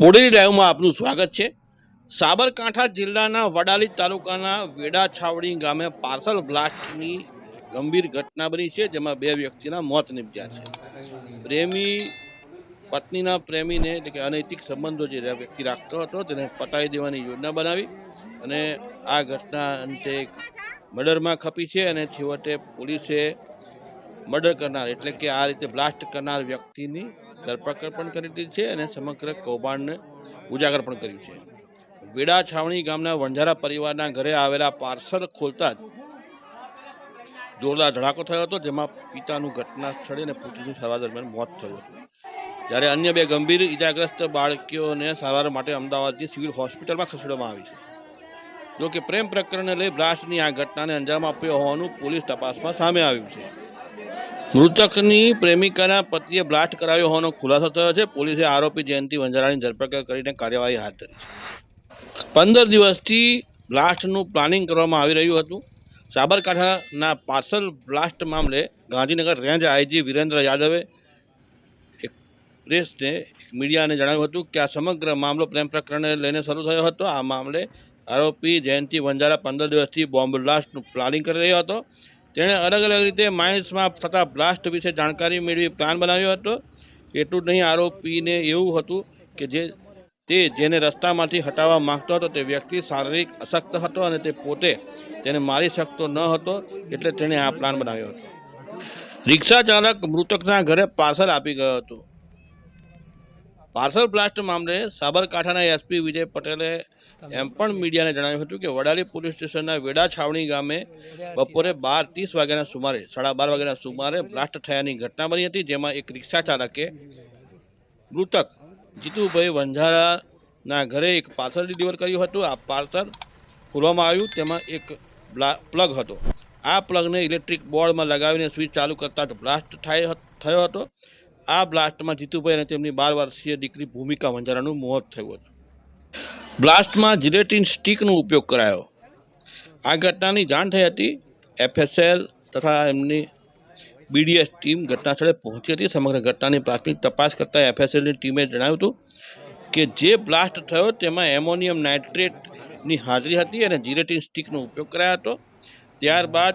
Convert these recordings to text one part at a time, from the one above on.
બોડેલી લાઈવમાં આપનું સ્વાગત છે. સાબરકાંઠા જિલ્લાના વડાલી તાલુકાના વેડા છાવડી ગામે પાર્સલ બ્લાસ્ટની ગંભીર ઘટના બની છે, જેમાં બે વ્યક્તિના મોત નીપજ્યા છે. પ્રેમી, પત્નીના પ્રેમીને એટલે કે અનૈતિક સંબંધો જે વ્યક્તિ રાખતો હતો, તેને પતાવી દેવાની યોજના બનાવી અને આ ઘટના અંતે મર્ડરમાં ખપી છે અને છેવટે પોલીસે મર્ડર કરનાર, એટલે કે આ રીતે બ્લાસ્ટ કરનાર વ્યક્તિની ધરપકડ પણ કરી દીધી છે અને સમગ્ર કૌભાંડને ઉજાગર પણ કર્યું છે. વેડા છાવણી ગામના વંજારા પરિવારના ઘરે આવેલા પાર્સલ ખોલતા જ જોરદાર ધડાકો થયો હતો, જેમાં પિતાનું ઘટના સ્થળે અને પુત્રીનું સારવાર દરમિયાન મોત થયું હતું. જ્યારે અન્ય બે ગંભીર ઇજાગ્રસ્ત બાળકીઓને સારવાર માટે અમદાવાદની સિવિલ હોસ્પિટલમાં ખસેડવામાં આવી છે. જોકે પ્રેમ પ્રકરણને લઈ બ્લાસ્ટની આ ઘટનાને અંજામ આપ્યો હોવાનું પોલીસ તપાસમાં સામે આવ્યું છે. મૃતકની પ્રેમિકાના પતિએ બ્લાસ્ટ કરાવ્યો હોવાનો ખુલાસો થયો છે. પોલીસે આરોપી જયંતિ વંજારાની ધરપકડ કરીને કાર્યવાહી હાથ ધરી પંદર દિવસથી બ્લાસ્ટનું પ્લાનિંગ કરવામાં આવી રહ્યું હતું. સાબરકાંઠાના પાર્સલ બ્લાસ્ટ મામલે ગાંધીનગર રેન્જ આઈજી વિરેન્દ્ર યાદવે એક પ્રેસને મીડિયાને જણાવ્યું હતું કે આ સમગ્ર મામલો પ્રેમ પ્રકરણને લઈને શરૂ થયો હતો. આ મામલે આરોપી જયંતિ વંજારા પંદર દિવસથી બોમ્બ બ્લાસ્ટનું પ્લાનિંગ કરી રહ્યો હતો. તેણે અલગ અલગ રીતે માઇન્સમાં થતા બ્લાસ્ટ વિશે જાણકારી મેળવી પ્લાન બનાવ્યો હતો. એટલું જ નહીં, આરોપીને એવું હતું કે જે, તે જેને રસ્તામાંથી હટાવવા માંગતો હતો, તે વ્યક્તિ શારીરિક અશક્ત હતો અને તે પોતે તેને મારી શકતો ન હતો, એટલે તેણે આ પ્લાન બનાવ્યો હતો. રિક્ષા ચાલક મૃતકના ઘરે પાર્સલ આપી ગયો હતો. પાર્સલ બ્લાસ્ટ મામલે સાબરકાંઠાના એસપી વિજય પટેલે એમ પણ મીડિયાને જણાવ્યું હતું કે વડાલી પોલીસ સ્ટેશનના વેડા છાવણી ગામે બપોરે બાર ત્રીસ વાગ્યાના સુમારે, સાડા બાર વાગ્યાના સુમારે બ્લાસ્ટ થયાની ઘટના બની હતી, જેમાં એક રિક્ષા ચાલકે મૃતક જીતુભાઈ વંઝારાના ઘરે એક પાર્સલ ડિલિવર કર્યું હતું. આ પાર્સલ ખોલવામાં આવ્યું, તેમાં એક પ્લગ હતો. આ પ્લગને ઇલેક્ટ્રિક બોર્ડમાં લગાવીને સ્વિચ ચાલુ કરતા જ બ્લાસ્ટ થયો હતો. આ બ્લાસ્ટમાં જીતુભાઈ અને તેમની બાર વર્ષીય દીકરી ભૂમિકા વંજારાનું મોત થયું હતું. બ્લાસ્ટમાં જીલેટિન સ્ટીકનો ઉપયોગ કરાયો. આ ઘટનાની જાણ થઈ હતી. એફએસએલ તથા એમની બીડીએસ ટીમ ઘટનાસ્થળે પહોંચી હતી. સમગ્ર ઘટનાની પ્રાથમિક તપાસ કરતાં એફએસએલની ટીમે જણાવ્યું હતું કે જે બ્લાસ્ટ થયો તેમાં એમોનિયમ નાઇટ્રેટની હાજરી હતી અને જીરેટીન સ્ટીકનો ઉપયોગ કરાયો હતો. ત્યારબાદ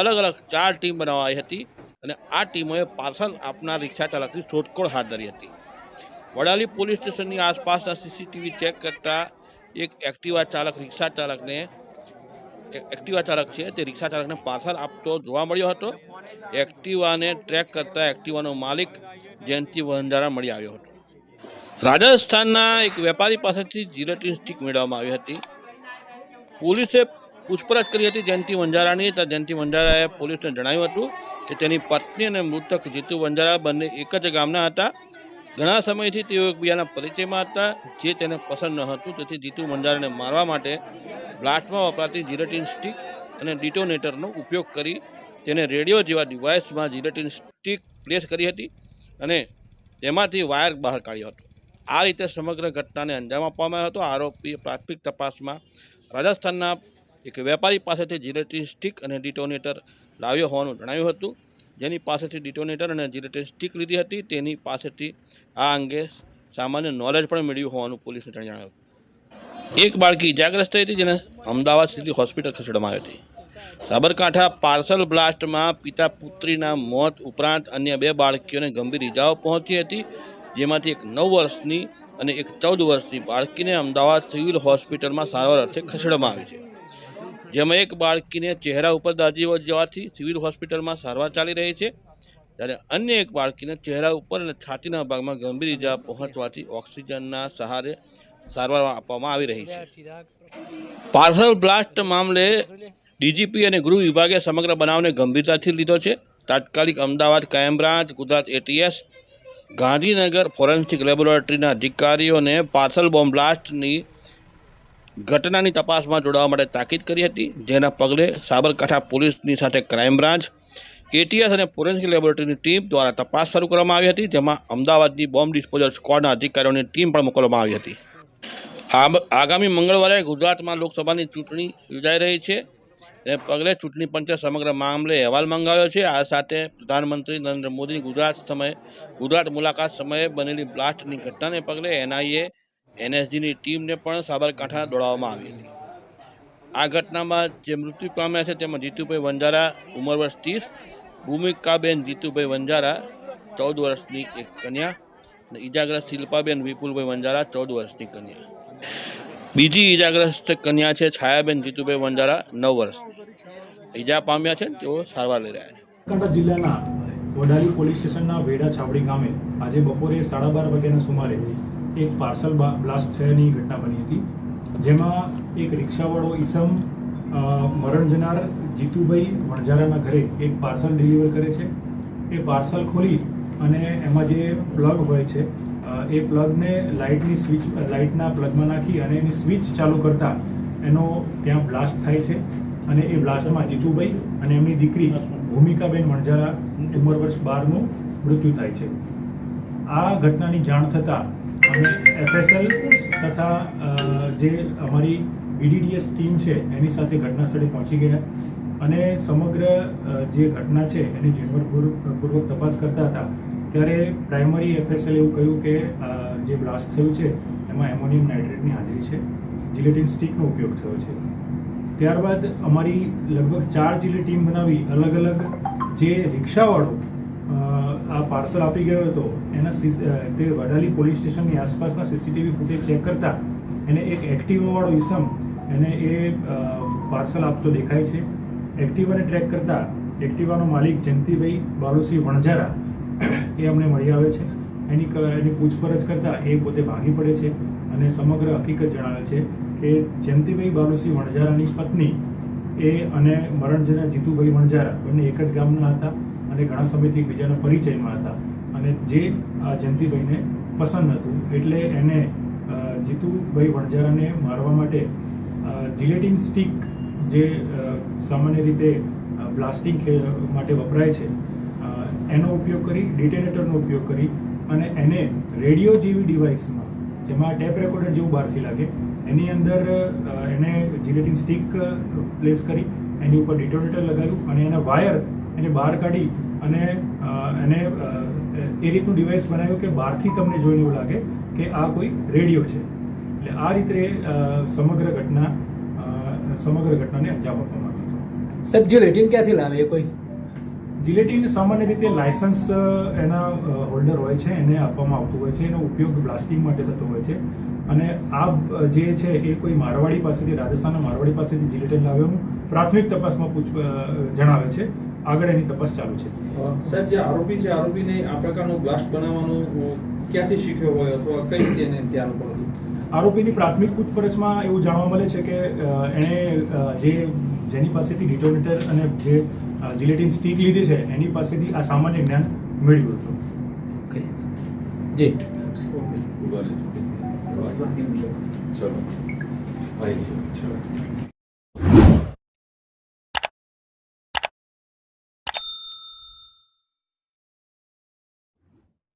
અલગ અલગ ચાર ટીમ બનાવાઈ હતી. અને આ ટીમોએ પાર્સલ આપનાર રિક્ષા ચાલકની શોધખોળ હાથ ધરી હતી. વડાલી પોલીસ સ્ટેશનની આસપાસના સીસીટીવી ચેક કરતા એક એક્ટિવા ચાલક રિક્ષા ચાલકને એક્ટિવા ચાલક છે, તે રિક્ષા ચાલકને પાર્સલ આપતો જોવા મળ્યો હતો. એક્ટિવાને ટ્રેક કરતા એક્ટિવાનો માલિક જયંતિ વંજારા મળી આવ્યો હતો. રાજસ્થાનના એક વેપારી પાસેથી જીલેટિન સ્ટીક મેળવવામાં આવી હતી. પોલીસે પૂછપરછ કરી હતી જયંતિ વંજારાની, તો જયંતિ વંજારાએ પોલીસને જણાવ્યું હતું કે તેની પત્ની અને મૃતક જીતુ વંજારા બંને એક જ ગામના હતા. ઘણા સમયથી તેઓ એકબીજાના પરિચયમાં હતા, જે તેને પસંદ ન હતું. તેથી જીતુ વંજારાને મારવા માટે બ્લાસ્ટમાં વપરાતી જીરેટીન સ્ટીક અને ડિટોનેટરનો ઉપયોગ કરી તેને રેડિયો જેવા ડિવાઇસમાં જીરેટીન સ્ટીક પ્લેસ કરી હતી અને તેમાંથી વાયર બહાર કાઢ્યો હતો. આ રીતે સમગ્ર ઘટનાને અંજામ આપવામાં આવ્યો હતો. આરોપી પ્રાથમિક તપાસમાં રાજસ્થાનના એક વેપારી પાસેથી જીરેટીન સ્ટીક અને ડિટોનેટર લાવ્યો હોવાનું જણાવ્યું હતું. જેની પાસેથી ડિટોનેટર અને જીરેટીન સ્ટીક લીધી હતી. તેની પાસેથી આ અંગે સામાન્ય નોલેજ પણ મેળવ્યું હોવાનું પોલીસને જણાવ્યું. એક બાળકી ઇજાગ્રસ્ત થઈ હતી, જેને અમદાવાદ સિટી હોસ્પિટલ ખસેડવામાં આવી હતી. સાબરકાંઠા પાર્સલ બ્લાસ્ટમાં પિતા પુત્રીના મોત ઉપરાંત અન્ય બે બાળકીઓને ગંભીર ઇજાઓ પહોંચી હતી, જેમાંથી એક નવ વર્ષની અને એક ચૌદ વર્ષની બાળકીને અમદાવાદ સિવિલ હોસ્પિટલમાં સારવાર અર્થે ખસેડવામાં આવી છે. જેમાં એક બાળકીને ચહેરા ઉપર દાજી જવાથી સિવિલ હોસ્પિટલમાં સારવાર ચાલી રહી છે. ત્યારે અન્ય એક બાળકીને ચહેરા ઉપર અને છાતીના ભાગમાં ગંભીર ઇજા પહોંચવાથી ઓક્સિજનના સહારે સારવાર આપવામાં આવી રહી છે. પાર્સલ બ્લાસ્ટ મામલે ડીજીપી અને ગૃહ વિભાગે સમગ્ર બનાવને ગંભીરતાથી લીધો છે. તાત્કાલિક Ahmedabad crime branch Gujarat ATS Gandhinagar forensic લેબોરેટરીના અધિકારીઓને પાર્સલ બોમ્બ બ્લાસ્ટની ઘટનાની તપાસમાં જોડાવા માટે તાકીદ કરી હતી, જેના પગલે સાબરકાંઠા પોલીસની સાથે ક્રાઇમ બ્રાન્ચ એટીએસ અને ફોરેન્સિક લેબોરેટરીની ટીમ દ્વારા તપાસ શરૂ કરવામાં આવી હતી, જેમાં અમદાવાદની બોમ્બ ડિસ્પોઝલ સ્કવોડના અધિકારીઓની ટીમ પણ મોકલવામાં આવી હતી. આગામી મંગળવારે ગુજરાતમાં લોકસભાની ચૂંટણી યોજાઈ રહી છે એને પગલે ચૂંટણી પંચે સમગ્ર મામલે અહેવાલ મંગાવ્યો છે. આ સાથે પ્રધાનમંત્રી નરેન્દ્ર મોદી ગુજરાત સમયે, ગુજરાત મુલાકાત સમયે બનેલી બ્લાસ્ટની ઘટનાને પગલે એનઆઈએ એનએસજીની ટીમને પણ સાબરકાંઠા દોડાવવામાં આવી હતી. આ ઘટનામાં જે મૃત્યુ પામ્યા છે તેમાં જીતુભાઈ વંજારા ઉંમર વર્ષ ત્રીસ, ભૂમિકાબેન જીતુભાઈ વંજારા ચૌદ વર્ષની એક કન્યા અને ઈજાગ્રસ્ત શિલ્પાબેન વિપુલભાઈ વંજારા ચૌદ વર્ષની કન્યા. બીજી ઈજાગ્રસ્ત કન્યા છે છાયાબેન જીતુભાઈ વંજારા નવ વર્ષ. ઈજા પામ્યા છે તેઓ સારવાર લઈ રહ્યા છે. બનાસકાંઠા જિલ્લાના વડાલી પોલીસ સ્ટેશનના વેડા છાવડી ગામે આજે બપોરે સાડા બાર વાગ્યાના સુમારે એક પાર્સલ બ્લાસ્ટ થયાની ઘટના બની હતી. જેમાં એક રિક્ષાવાળો ઈસમ મરણ જનાર જીતુભાઈ વણઝારાના ઘરે એક પાર્સલ ડિલિવર કરે છે. એ પાર્સલ ખોલી અને એમાં જે પ્લગ હોય છે એ પ્લગને લાઇટની સ્વિચ, લાઇટના પ્લગમાં નાખી અને એની સ્વિચ ચાલુ કરતા એનો ત્યાં બ્લાસ્ટ થાય છે અને એ બ્લાસ્ટમાં જીતુભાઈ અને એમની દીકરી ભૂમિકાબેન વણઝારા ઉંમર વર્ષ બારનું મૃત્યુ થાય છે. આ ઘટનાની જાણ થતાં અમે એફએસએલ તથા જે અમારી બીડીડીએસ ટીમ છે, એની સાથે ઘટના સ્થળે પહોંચી ગયા. અને સમગ્ર જે ઘટના છે, એની ઝીણવટપૂર્વક તપાસ કરતા હતા. ત્યારે પ્રાઇમરી એફએસએલ એવું કહ્યું કે જે બ્લાસ્ટ થયું છે, એમાં એમોનિયમ નાઇટ્રેટની હાજરી છે. જિલેટિન સ્ટિકનો ઉપયોગ થયો છે. ત્યારબાદ અમારી લગભગ ચાર જેટલી ટીમ બનાવી અલગ અલગ જે રિક્ષાવાળો આ પાર્સલ આપી ગયો હતો, એના તે વડાલી પોલીસ સ્ટેશનની આસપાસના સીસીટીવી ફૂટેજ ચેક કરતા એને એક એક્ટિવાવાળો ઈસમ એને એ પાર્સલ આપતો દેખાય છે. એક્ટિવાને ટ્રેક કરતા એક્ટિવાનો માલિક જયંતિભાઈ બાલુસિંહ વણઝારા એ અમને મળી આવે છે. એની એની પૂછપરછ કરતાં એ પોતે ભાગી પડે છે અને સમગ્ર હકીકત જણાવે છે કે જયંતિભાઈ બાલુસિંહ વણઝારાની પત્ની એ અને મરણજના જીતુભાઈ વણજારા બંને એક જ ગામના હતા અને ઘણા સમયથી એકબીજાના પરિચયમાં હતા. અને જે આ જયંતિભાઈને પસંદ હતું, એટલે એને જીતુભાઈ વણજારાને મારવા માટે જિલેટિન સ્ટિક જે સામાન્ય રીતે બ્લાસ્ટિંગ માટે વપરાય છે એનો ઉપયોગ કરી, ડિટેનેટરનો ઉપયોગ કરી અને એને રેડિયો જેવી ડિવાઇસમાં, જેમાં ટેપ રેકોર્ડર જેવું બહારથી લાગે એની અંદર એને જિલેટિન સ્ટિક પ્લેસ કરી, એની ઉપર ડિટોનેટર લગાવ્યું અને એના વાયર એને બહાર કાઢી અને એને એ રીતનું ડિવાઇસ બનાવ્યું કે બહારથી તમને જોઈને એવું લાગે કે આ કોઈ રેડિયો છે. એટલે આ રીતે સમગ્ર ઘટના સમગ્ર ઘટનાને અંજામ આપવામાં આવ્યો હતો સાહેબ ક્યાંથી લાવે કોઈ? જિલેટિન સામાન્ય રીતે લાયસન્સ એના હોલ્ડર હોય છે એને આપવામાં આવતું હોય છે એનો ઉપયોગ બ્લાસ્ટિંગ માટે થતો હોય છે. અને આ જે છે એ કોઈ મારવાડી પાસેથી રાજસ્થાનના મારવાડી પાસેથી જિલેટિન લાવ્યાનું પ્રાથમિક તપાસમાં પૂછ જણાવે છે. આગળ એની તપાસ ચાલુ છે. સાહેબ જે આરોપી છે આરોપીને આ પ્રકારનું બ્લાસ્ટ બનાવવાનું ક્યાંથી શીખ્યો હોય અથવા કઈ રીતે એને ત્યાં પર હતું? આરોપીની પ્રાથમિક પૂછપરછમાં એવું જાણવા મળે છે કે એણે જે જેની પાસેથી ડિટોનેટર અને જે જિલેટિન સ્ટીક લીધી છે એની પાસેથી આ સામાન્ય જ્ઞાન મેળવ્યું હતું. ઓકે. જી. ઓકે. ચલો.